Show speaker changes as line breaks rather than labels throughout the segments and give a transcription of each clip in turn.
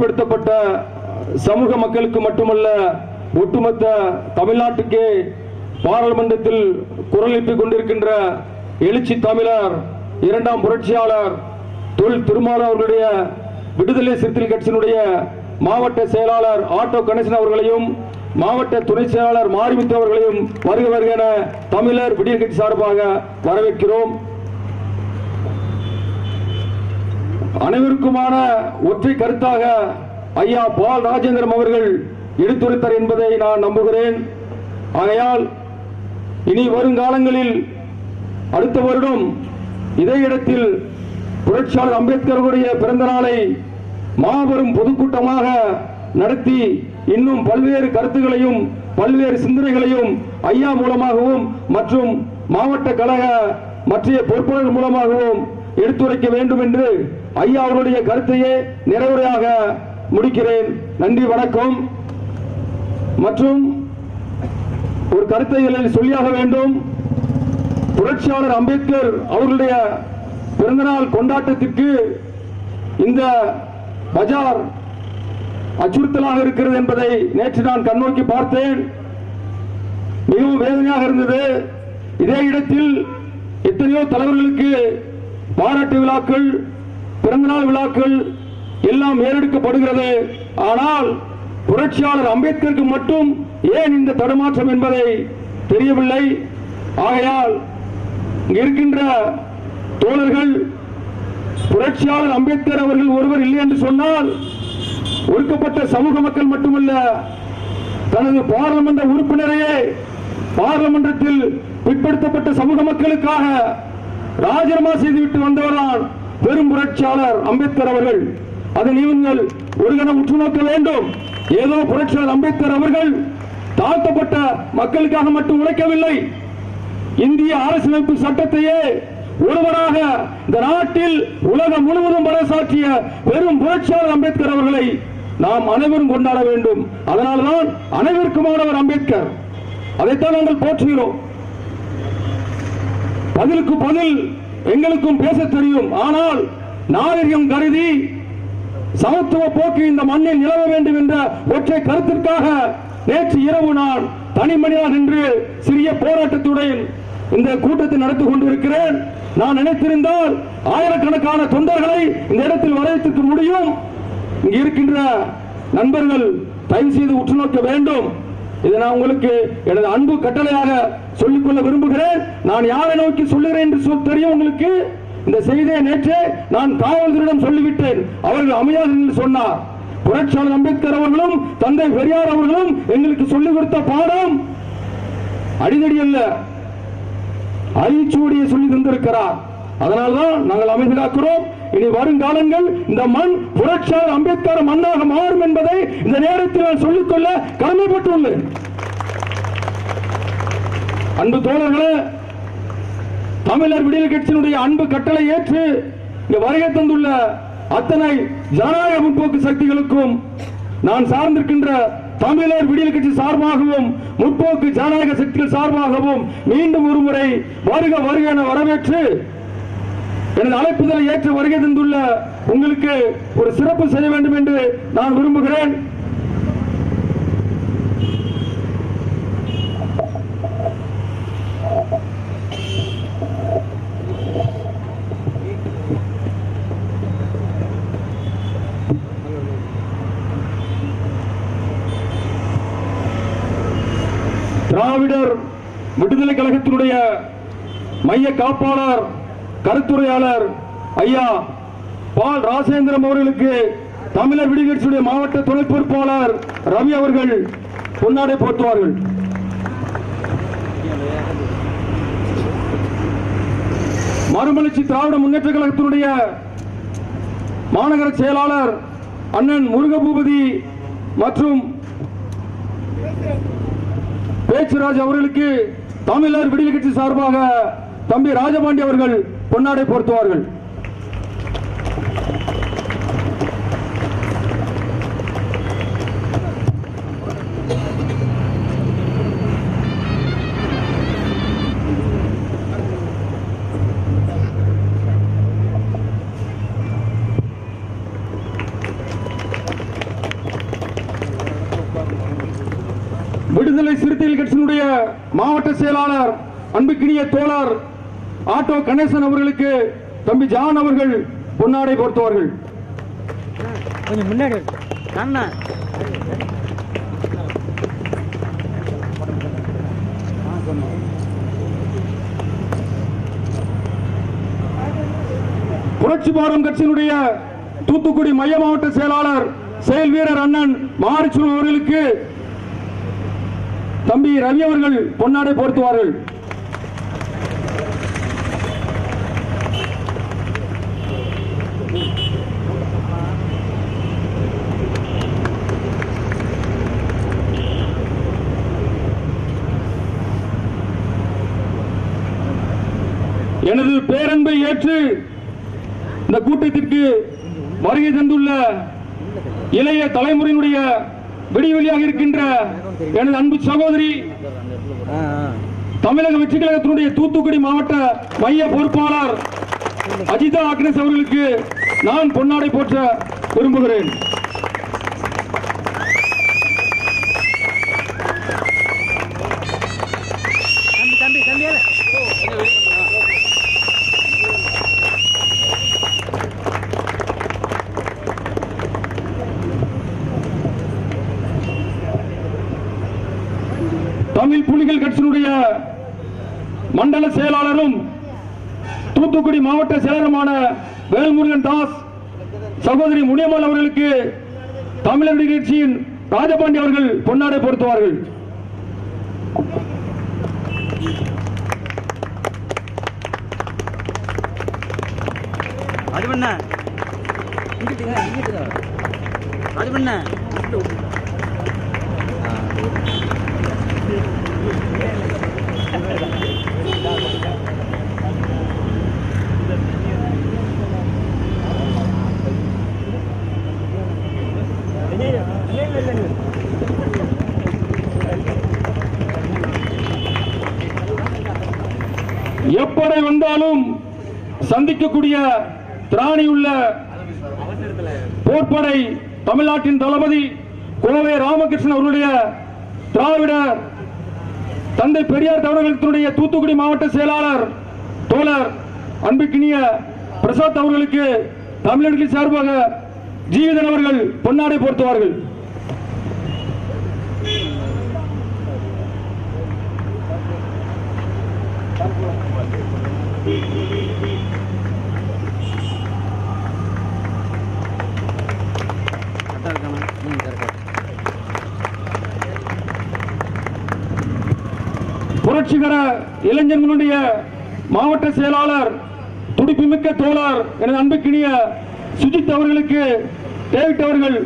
பிற்படுத்தப்பட்ட சமூக மக்களுக்கு மட்டுமல்ல ஒட்டுமொத்த தமிழ்நாட்டுக்கே பாராளுமன்றத்தில் குரல் எழுப்பிக் கொண்டிருக்கின்ற எழுச்சி தமிழர் இரண்டாம் புரட்சியாளர் தொல் திருமால் அவர்களுடைய விடுதலை சிறுத்தைகள் கட்சியினுடைய மாவட்ட செயலாளர் ஆட்டோ கணேசன் அவர்களையும் மாவட்ட துணை செயலாளர் மாரிமுத்து அவர்களையும் வருக வருக தமிழர் விடியல் கட்சி சார்பாக வரவேற்கிறோம் அனைவருக்குமான ஒற்றை கருத்தாக ஐயா பால் ராஜேந்திரன் அவர்கள் எடுத்துரைத்தார் என்பதை நான் நம்புகிறேன் ஆகையால் இனி வருங்காலங்களில் அடுத்த வருடம் இதே இடத்தில் புரட்சியாளர் அம்பேத்கருடைய பிறந்த நாளை மாபெரும் பொதுக்கூட்டமாக நடத்தி இன்னும் பல்வேறு கருத்துகளையும் பல்வேறு சிந்தனைகளையும் ஐயா மூலமாகவும் மற்றும் மாவட்ட கழக மற்றிய பொறுப்புகள் மூலமாகவும் எடுத்துரைக்க வேண்டும் என்று ஐயா அவருடைய கருத்தையே நிறைவுரையாக முடிக்கிறேன் நன்றி வணக்கம் மற்றும் ஒரு கருத்தை சொல்லியாக வேண்டும் புரட்சியாளர் அம்பேத்கர் அவர்களுடைய பிறந்தநாள் கொண்டாட்டத்திற்கு இந்த பஜார் அச்சுறுத்தலாக இருக்கிறது என்பதை நேற்று நான் கண்ணோக்கி பார்த்தேன் மிகவும் வேதனையாக இருந்தது இதே இடத்தில் எத்தனையோ தலைவர்களுக்கு பாராட்டு விழாக்கள் பிறந்தநாள் விழாக்கள் எல்லாம் ஏறெடுக்கப்படுகிறது ஆனால் புரட்சியாளர் அம்பேத்கருக்கு மட்டும் ஏன் இந்த தடுமாற்றம் என்பதை தெரியவில்லை ஆகையால் இருக்கின்ற தோழர்கள் புரட்சியாளர் அம்பேத்கர் அவர்கள் ஒருவர் இல்லை என்று சொன்னால் ஒடுக்கப்பட்ட சமூக மக்கள் மட்டுமல்ல தனது பாராளுமன்ற உறுப்பினரையே பாராளுமன்றத்தில் பிற்படுத்தப்பட்ட சமூக மக்களுக்காக ராஜினாமா செய்துவிட்டு வந்தவர்தான் பெரும் புரட்சியாளர் அம்பேத்கர் அவர்கள் அதை நீங்கள் ஒரு கணம் உற்று நோக்க வேண்டும் ஏதோ புரட்சியாளர் அம்பேத்கர் அவர்கள் தாழ்த்தப்பட்ட மக்களுக்காக மட்டும் உழைக்கவில்லை இந்திய அரசியலமைப்பு சட்டத்தையே ஒருவராக இந்த நாட்டில் உலகம் முழுவதும் பலசாற்றிய பெரும் புரட்சியாளர் அம்பேத்கர் அவர்களை நாம் அனைவரும் கொண்டாட வேண்டும் அதனால்தான் அனைவருக்குமானவர் அம்பேத்கர் அதைத்தான் நாங்கள் போற்றுகிறோம் பதிலுக்கு பதில் எங்களுக்கும் பேச தெரியும் ஆனால் நாகரிகம் கருதி சமத்துவ போக்கு இந்த மண்ணில் நிலவ வேண்டும் என்ற ஒற்றை கருத்திற்காக நேற்று இரவு நான் தனி மனிதன் என்று சிறிய போராட்டத்துடன் இந்த கூட்டத்தை நடத்தி கொண்டிருக்கிறேன் நான் நினைத்திருந்தால் ஆயிரக்கணக்கான தொண்டர்களை இந்த இடத்தில் வரவேற்க முடியும் இங்கு இருக்கின்ற நண்பர்கள் தயவு செய்து உற்று நோக்க வேண்டும் இதை நான் உங்களுக்கு எனது அன்பு கட்டளையாக சொல்லிக்கொள்ள விரும்புகிறேன் நான் யாரை நோக்கி சொல்லுகிறேன் என்று தெரியும் உங்களுக்கு இந்த செய்தியை நேற்று நான் காவல்துறையிடம் சொல்லிவிட்டேன் அவர்கள் அமையாது என்று சொன்னார் புரட்சியாளர் அம்பேத்கர் அவர்களும் தந்தை பெரியார் அவர்களும் எங்களுக்கு சொல்லிக் கொடுத்த பாடம் அடிதடி அல்ல அழிச்சூடியை சொல்லி தந்திருக்கிறார் அதனால்தான் நாங்கள் காக்கிறோம் இனி வருங்காலங்கள் இந்த மண் புரட்சியாளர் அம்பேத்கர் மண்ணாக மாறும் என்பதை இந்த நேரத்தில் நான் சொல்லிக்கொள்ள கடமைப்பட்டுள்ளேன் அன்பு தோழர்களே தமிழர் விடுதலை கட்சியினுடைய அன்பு கட்டளை ஏற்று இந்த வருகை தந்துள்ள அத்தனை ஜனநாயக முற்போக்கு சக்திகளுக்கும் நான் சார்ந்திருக்கின்ற தமிழர் விடியல் கட்சி சார்பாகவும் முற்போக்கு ஜனநாயக சக்திகள் சார்பாகவும் மீண்டும் ஒருமுறை வருக வருக என வரவேற்று எனது அழைப்புதலை ஏற்று வருகை தந்துள்ள உங்களுக்கு ஒரு சிறப்பு செய்ய வேண்டும் என்று நான் விரும்புகிறேன் திராவிடர் விடுதலை கழகத்தினுடைய மைய காப்பாளர் கருத்துரையாளர் ஐயா பால் ராஜேந்திரம் அவர்களுக்கு தமிழர் விடுகட்சியுடைய மாவட்ட துணை பொறுப்பாளர் ரவி அவர்கள் பொன்னாடை போற்றுவார்கள் மறுமலர்ச்சி திராவிட முன்னேற்ற கழகத்தினுடைய மாநகர செயலாளர் அண்ணன் முருகபூபதி மற்றும் பேச்சுராஜ் அவர்களுக்கு தமிழர் விடுதலை கட்சி சார்பாக தம்பி ராஜபாண்டி அவர்கள் பொன்னாடை பொருத்துவார்கள் விடுதலை சிறுத்தைகள் கட்சியினுடைய மாவட்ட செயலாளர் அன்புக்கினிய தோழர் ஆட்டோ கணேசன் அவர்களுக்கு தம்பி ஜான் அவர்கள் பொன்னாடை போர்த்துவார்கள் கொஞ்சம் முன்னாடி புரட்சி பாரம் கட்சியினுடைய தூத்துக்குடி மைய மாவட்ட செயலாளர் செயல் வீரர் அண்ணன் மாரிச்சு அவர்களுக்கு தம்பி ரவி அவர்கள் பொன்னாடை போர்த்துவார்கள் எனது பேரன்பை ஏற்று இந்த கூட்டத்திற்கு வருகை தந்துள்ள இளைய தலைமுறையினுடைய விடிவெளியாக இருக்கின்ற எனது அன்பு சகோதரி தமிழக வெற்றி கழகத்தினுடைய தூத்துக்குடி மாவட்ட மைய பொறுப்பாளர் அஜிதா அக்னேஸ் அவர்களுக்கு நான் பொன்னாடை போற்ற விரும்புகிறேன் சகோதரி முனியம்மாள் அவர்களுக்கு தமிழர் நிகழ்ச்சியின் ராஜபாண்டி அவர்கள் பொன்னாடை பொருத்துவார்கள் அது அது சந்திக்கக்கூடிய திராணியுள்ள போர்ப்படை தமிழ்நாட்டின் தளபதி குலவே ராமகிருஷ்ணன் அவருடைய திராவிடர் தந்தை பெரியார் தமிழகத்தினுடைய தூத்துக்குடி மாவட்ட செயலாளர் தோழர் அன்புக்கினிய பிரசாத் அவர்களுக்கு தமிழர்களின் சார்பாக ஜீவிதன் அவர்கள் பொன்னாடை போர்த்துவார்கள் புரட்சிகர இளைஞர்களுடைய மாவட்ட செயலாளர் துடிப்புமிக்க தோழர் எனது அன்புக்கினிய சுஜித் அவர்களுக்கு தேவிட்டவர்கள் அவர்கள்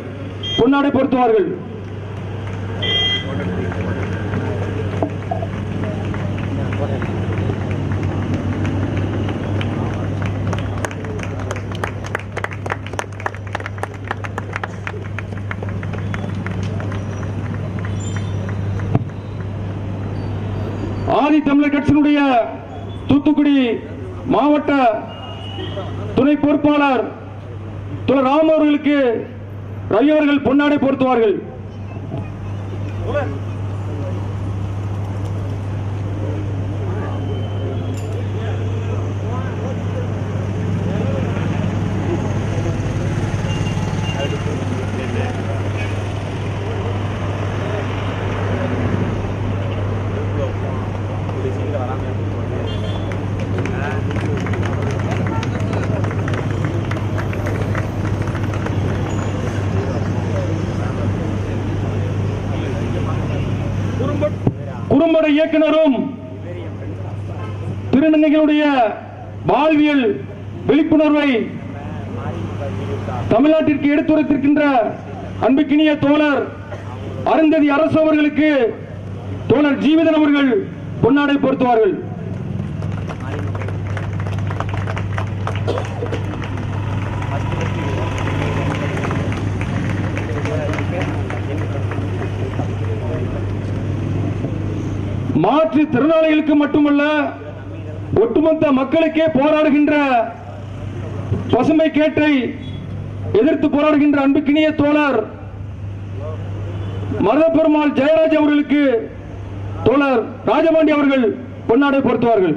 பொன்னாடை பொருத்துவார்கள் ஆதி தமிழர் கட்சியினுடைய தூத்துக்குடி மாவட்ட துணை பொறுப்பாளர் துல ராம் அவர்களுக்கு ரவி அவர்கள் பொன்னாடை பொருத்துவார்கள் இயக்குனரும் திருநங்கைகளுடைய வாழ்வியல் விழிப்புணர்வை தமிழ்நாட்டிற்கு எடுத்துரைத்திருக்கின்ற அன்புக்கினிய தோழர் அருந்ததி அரசு அவர்களுக்கு தோழர் ஜீவிதன் அவர்கள் பொன்னாடை பொருத்துவார்கள் மாற்று திறனாளிகளுக்கு மட்டுமல்ல ஒட்டுமொத்த மக்களுக்கே போராடுகின்ற பசுமை கேட்டை எதிர்த்து போராடுகின்ற அன்புக்கினிய தோழர் மருதப்பெருமாள் ஜெயராஜ் அவர்களுக்கு தோழர் ராஜபாண்டி அவர்கள் பொன்னாடை பொருத்துவார்கள்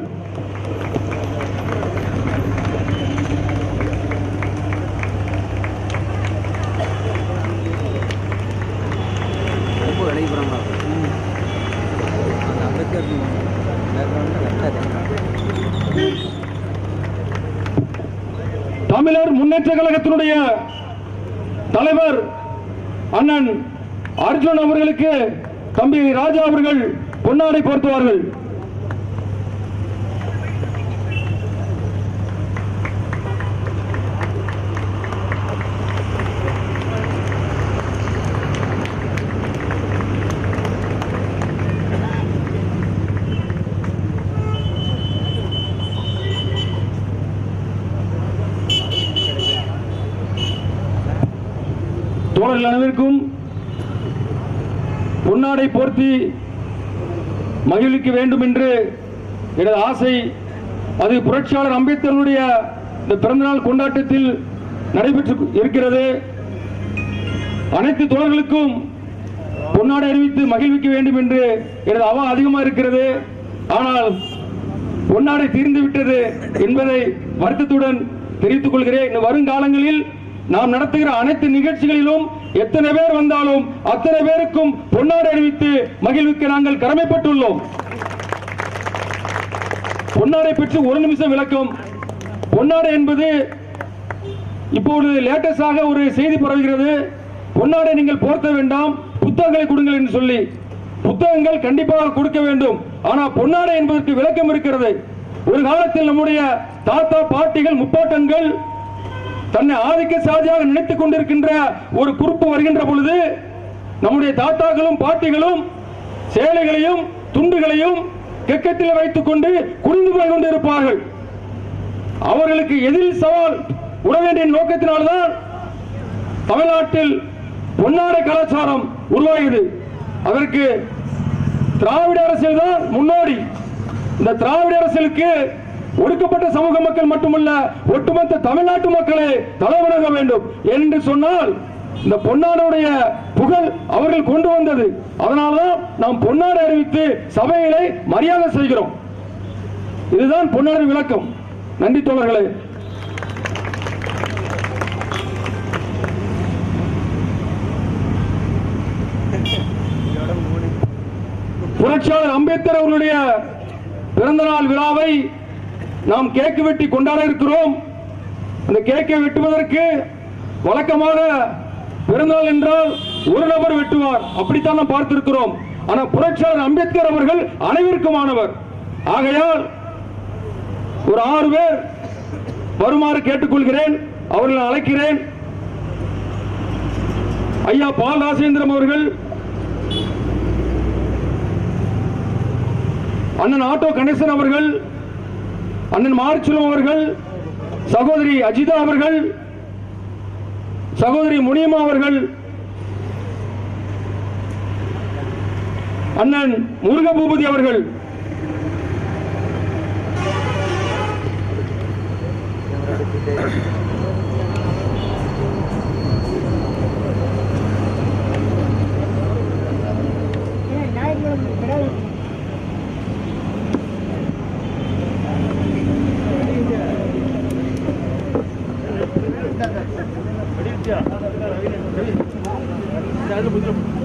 தமிழர் முன்னேற்ற கழகத்தினுடைய தலைவர் அண்ணன் அர்ஜுன் அவர்களுக்கு தம்பி ராஜா அவர்கள் பொன்னாடை போர்த்துவார்கள் அவர்கள் அனைவருக்கும் பொன்னாடை போர்த்தி மகிழ்விக்க வேண்டும் என்று எனது ஆசை அது புரட்சியாளர் அம்பேத்கருடைய இந்த பிறந்தநாள் கொண்டாட்டத்தில் நடைபெற்று இருக்கிறது அனைத்து தோழர்களுக்கும் பொன்னாடை அறிவித்து மகிழ்விக்க வேண்டும் என்று எனது அவ அதிகமாக இருக்கிறது ஆனால் பொன்னாடை தீர்ந்துவிட்டது என்பதை வருத்தத்துடன் தெரிவித்துக் கொள்கிறேன் வரும் காலங்களில் நாம் நடத்துகிற அனைத்து நிகழ்ச்சிகளிலும் எத்தனை பேர் வந்தாலும் அத்தனை பேருக்கும் பொன்னாடை அணிவித்து மகிழ்விக்க நாங்கள் கடமைப்பட்டுள்ளோம் பொன்னாடை பெற்று ஒரு நிமிஷம் விளக்கம் பொன்னாடை என்பது இப்பொழுது லேட்டஸ்டாக ஒரு செய்தி பரவுகிறது பொன்னாடை நீங்கள் போர்த்த வேண்டாம் புத்தகங்களை கொடுங்கள் என்று சொல்லி புத்தகங்கள் கண்டிப்பாக கொடுக்க வேண்டும் ஆனால் பொன்னாடை என்பதற்கு விளக்கம் இருக்கிறது ஒரு காலத்தில் நம்முடைய தாத்தா பாட்டிகள் முப்பாட்டங்கள் தன்னை ஆதிக்க சாதியாக நினைத்துக் கொண்டிருக்கின்ற ஒரு குறிப்பு வருகின்ற பொழுது நம்முடைய தாத்தாக்களும் பாட்டிகளும் சேலைகளையும் துண்டுகளையும் கெக்கத்தில் வைத்துக் கொண்டு குறிந்து போய் கொண்டிருப்பார்கள் அவர்களுக்கு எதிரில் சவால் விட வேண்டிய நோக்கத்தினால்தான் தமிழ்நாட்டில் பொன்னாடை கலாச்சாரம் உருவாகியது அதற்கு திராவிட அரசியல் தான் முன்னோடி இந்த திராவிட அரசியலுக்கு ஒடுக்கப்பட்ட சமூக மக்கள் மட்டுமல்ல ஒட்டுமொத்த தமிழ்நாட்டு மக்களை தலைவணங்க வேண்டும் என்று சொன்னால் இந்த பொன்னாடைய புகழ் அவர்கள் கொண்டு வந்தது அதனால்தான் நாம் பொன்னாடு அறிவித்து சபைகளை மரியாதை செய்கிறோம் இதுதான் பொன்னாடு விளக்கம் நன்றி தோழர்களே புரட்சியாளர் அம்பேத்கர் அவர்களுடைய பிறந்தநாள் விழாவை நாம் கேக்கு வெட்டி கொண்டாட இருக்கிறோம் அந்த கேக்கை வெட்டுவதற்கு வழக்கமாக பிறந்தநாள் என்றால் ஒரு நபர் வெட்டுவார் அப்படித்தான் நாம் பார்த்திருக்கிறோம் ஆனால் புரட்சியாளர் அம்பேத்கர் அவர்கள் அனைவருக்குமானவர் ஆகையால் ஒரு ஆறு பேர் வருமாறு கேட்டுக்கொள்கிறேன் அவர்களை அழைக்கிறேன் ஐயா பால் ராசேந்திரம் அவர்கள் அண்ணன் ஆட்டோ கணேசன் அவர்கள் அண்ணன் மார்ச்சிலும் அவர்கள் சகோதரி அஜிதா அவர்கள் சகோதரி முனியம்மா அவர்கள் அண்ணன் முருக பூபதி அவர்கள் Thank you. будемо.